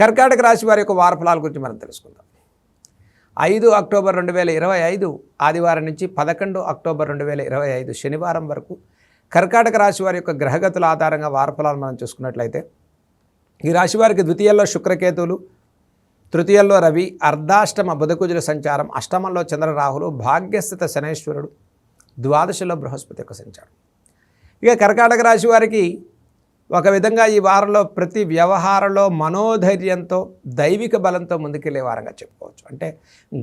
కర్కాటక రాశి వారి యొక్క వారఫలాల గురించి మనం తెలుసుకుందాం. ఐదు అక్టోబర్ రెండు వేల ఇరవై ఐదు ఆదివారం నుంచి పదకొండు అక్టోబర్ రెండు వేల ఇరవై ఐదు శనివారం వరకు కర్కాటక రాశి వారి యొక్క గ్రహగతుల ఆధారంగా వారఫలాలు మనం చూసుకున్నట్లయితే ఈ రాశి వారికి ద్వితీయంలో శుక్రకేతువులు తృతీయంలో రవి అర్ధాష్టమ బుధకుజుల సంచారం అష్టమంలో చంద్రరాహులు భాగ్యస్థిత శనేశ్వరుడు ద్వాదశలో బృహస్పతి యొక్క సంచారం. ఇక కర్కాటక రాశి వారికి ఒక విధంగా ఈ వారంలో ప్రతి వ్యవహారంలో మనోధైర్యంతో దైవిక బలంతో ముందుకెళ్ళే వారంగా చెప్పుకోవచ్చు. అంటే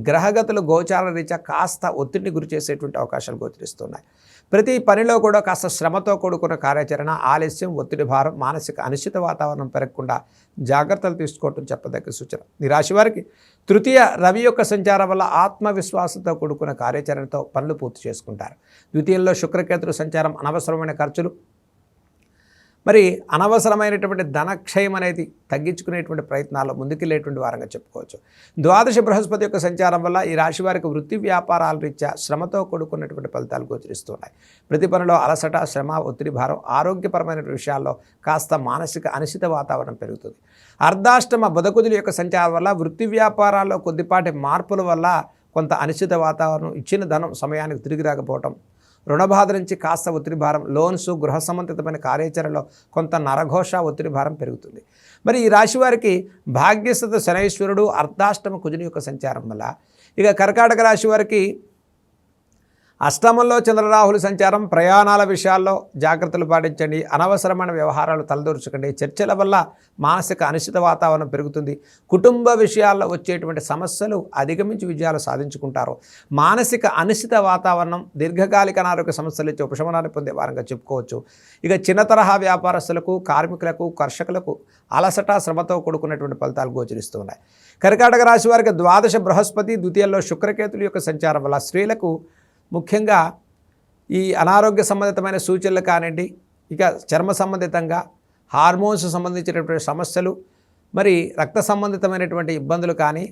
గ్రహగతులు గోచార రీత్యా కాస్త ఒత్తిడిని గురి చేసేటువంటి అవకాశాలు గోచరిస్తున్నాయి. ప్రతి పనిలో కూడా కాస్త శ్రమతో కూడుకున్న కార్యాచరణ ఆలస్యం ఒత్తిడి భారం మానసిక అనిశ్చిత వాతావరణం పెరగకుండా జాగ్రత్తలు తీసుకోవటం చెప్పదగ్గ సూచన. ఈ రాశి వారికి తృతీయ రవి యొక్క సంచారం వల్ల ఆత్మవిశ్వాసంతో కూడుకున్న కార్యాచరణతో పనులు పూర్తి చేసుకుంటారు. ద్వితీయంలో శుక్రకేతుల సంచారం అనవసరమైన ఖర్చులు మరి అనవసరమైనటువంటి ధనక్షయం అనేది తగ్గించుకునేటువంటి ప్రయత్నాల్లో ముందుకెళ్ళేటువంటి వారంగా చెప్పుకోవచ్చు. ద్వాదశ బృహస్పతి యొక్క సంచారం వల్ల ఈ రాశి వారికి వృత్తి వ్యాపారాల రీత్యా శ్రమతో కూడుకున్నటువంటి ఫలితాలు గోచరిస్తున్నాయి. ప్రతి పనిలో అలసట శ్రమ ఒత్తిడి భారం ఆరోగ్యపరమైన విషయాల్లో కాస్త మానసిక అనిశ్చిత వాతావరణం పెరుగుతుంది. అర్ధాష్టమ బుధకుదుల యొక్క సంచారం వల్ల వృత్తి వ్యాపారాల్లో కొద్దిపాటి మార్పుల వల్ల కొంత అనిశ్చిత వాతావరణం ఇచ్చిన ధనం సమయానికి తిరిగి రాకపోవటం రుణబాధ నుంచి కాస్త ఒత్తిడి భారం లోన్స్ గృహ సంబంధితమైన కార్యాచరణలో కొంత నరఘోష ఒత్తిడి భారం పెరుగుతుంది. మరి ఈ రాశి వారికి భాగ్యస్థత శనైశ్వరుడు అర్ధాష్టమ కుజుని యొక్క సంచారం వల్ల. ఇక కర్కాటక రాశి వారికి అష్టమంలో చంద్రరాహుల సంచారం ప్రయాణాల విషయాల్లో జాగ్రత్తలు పాటించండి. అనవసరమైన వ్యవహారాలు తలదూర్చకండి చర్చల వల్ల మానసిక అనిశ్చిత వాతావరణం పెరుగుతుంది. కుటుంబ విషయాల్లో వచ్చేటువంటి సమస్యలు అధిగమించి విజయాలు సాధించుకుంటారు. మానసిక అనిశ్చిత వాతావరణం దీర్ఘకాలిక అనారోగ్య సమస్యలు ఇచ్చే ఉపశమనాన్ని పొందే వారంగా చెప్పుకోవచ్చు. ఇక చిన్న తరహా వ్యాపారస్తులకు కార్మికులకు కర్షకులకు అలసట శ్రమతో కూడుకున్నటువంటి ఫలితాలు గోచరిస్తున్నాయి. కర్కాటక రాశి వారికి ద్వాదశ బృహస్పతి ద్వితీయంలో శుక్రకేతుల యొక్క సంచారం వల్ల స్త్రీలకు ముఖ్యంగా ఈ అనారోగ్య సంబంధితమైన సూచనలు కానివ్వండి ఇక చర్మ సంబంధితంగా హార్మోన్స్ సంబంధించినటువంటి సమస్యలు మరి రక్త సంబంధితమైనటువంటి ఇబ్బందులు కానీ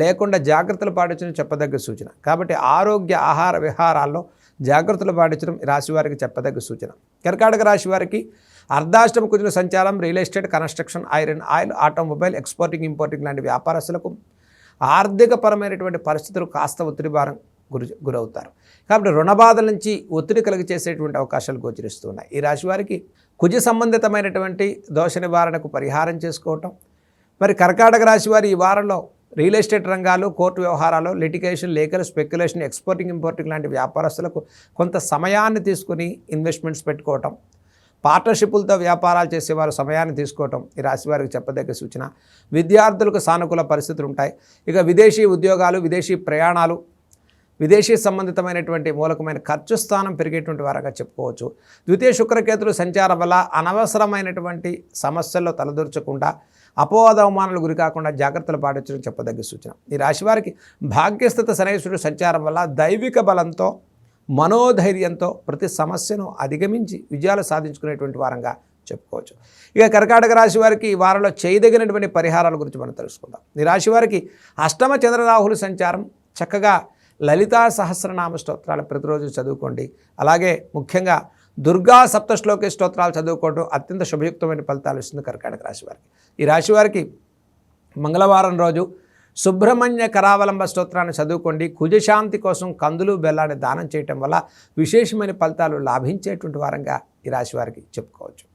లేకుండా జాగ్రత్తలు పాటించడం చెప్పదగ్గ సూచన. కాబట్టి ఆరోగ్య ఆహార విహారాల్లో జాగ్రత్తలు పాటించడం ఈ రాశి వారికి చెప్పదగ్గ సూచన. కర్కాటక రాశి వారికి అర్ధాష్టమ కుదిన సంచారం real estate construction iron oil automobile exporting importing లాంటి వ్యాపారస్తులకు ఆర్థికపరమైనటువంటి పరిస్థితులు కాస్త ఒత్తిడి భారం గురి గురవుతారు. కాబట్టి రుణబాధల నుంచి ఒత్తిడి కలిగి చేసేటువంటి అవకాశాలు గోచరిస్తున్నాయి. ఈ రాశి వారికి కుజ సంబంధితమైనటువంటి దోష నివారణకు పరిహారం చేసుకోవటం మరి కర్కాటక రాశి వారి ఈ వారంలో రియల్ ఎస్టేట్ రంగాలు కోర్టు వ్యవహారాలు లిటిగేషన్ లేఖలు స్పెక్యులేషన్ ఎక్స్పోర్టింగ్ ఇంపోర్టింగ్ లాంటి వ్యాపారస్తులకు కొంత సమయాన్ని తీసుకుని ఇన్వెస్ట్మెంట్స్ పెట్టుకోవటం పార్ట్నర్షిప్లతో వ్యాపారాలు చేసేవారు సమయాన్ని తీసుకోవటం ఈ రాశి వారికి చెప్పదగ్గ సూచన. విద్యార్థులకు సానుకూల పరిస్థితులు ఉంటాయి. ఇక విదేశీ ఉద్యోగాలు విదేశీ ప్రయాణాలు విదేశీ సంబంధితమైనటువంటి మూలకమైన ఖర్చు స్థానం పెరిగేటువంటి వారంగా చెప్పుకోవచ్చు. ద్వితీయ శుక్రకేతులు సంచారం వల్ల అనవసరమైనటువంటి సమస్యల్లో తలదూర్చకుండా అపవాద అవమానాలు గురి కాకుండా జాగ్రత్తలు పాటించడం చెప్పదగ్గ సూచన. ఈ రాశి వారికి భాగ్యస్థిత శనేశ్వరుడు సంచారం వల్ల దైవిక బలంతో మనోధైర్యంతో ప్రతి సమస్యను అధిగమించి విజయాలు సాధించుకునేటువంటి వారంగా చెప్పుకోవచ్చు. ఇక కర్కాటక రాశి వారికి ఈ వారంలో చేయదగినటువంటి పరిహారాల గురించి మనం తెలుసుకుందాం. ఈ రాశి వారికి అష్టమ చంద్రరాహుల సంచారం చక్కగా లలితా సహస్రనామ స్తోత్రాలు ప్రతిరోజు చదువుకోండి. అలాగే ముఖ్యంగా దుర్గా సప్తశ్లోకి స్తోత్రాలు చదువుకోవడం అత్యంత శుభయుక్తమైన ఫలితాలు ఇస్తుంది కర్కాటక రాశి వారికి. ఈ రాశి వారికి మంగళవారం రోజు సుబ్రహ్మణ్య కరావలంబ స్తోత్రాన్ని చదువుకోండి. కుజశాంతి కోసం కందులు బెల్లాన్ని దానం చేయటం వల్ల విశేషమైన ఫలితాలు లాభించేటువంటి వారంగా ఈ రాశి వారికి చెప్పుకోవచ్చు.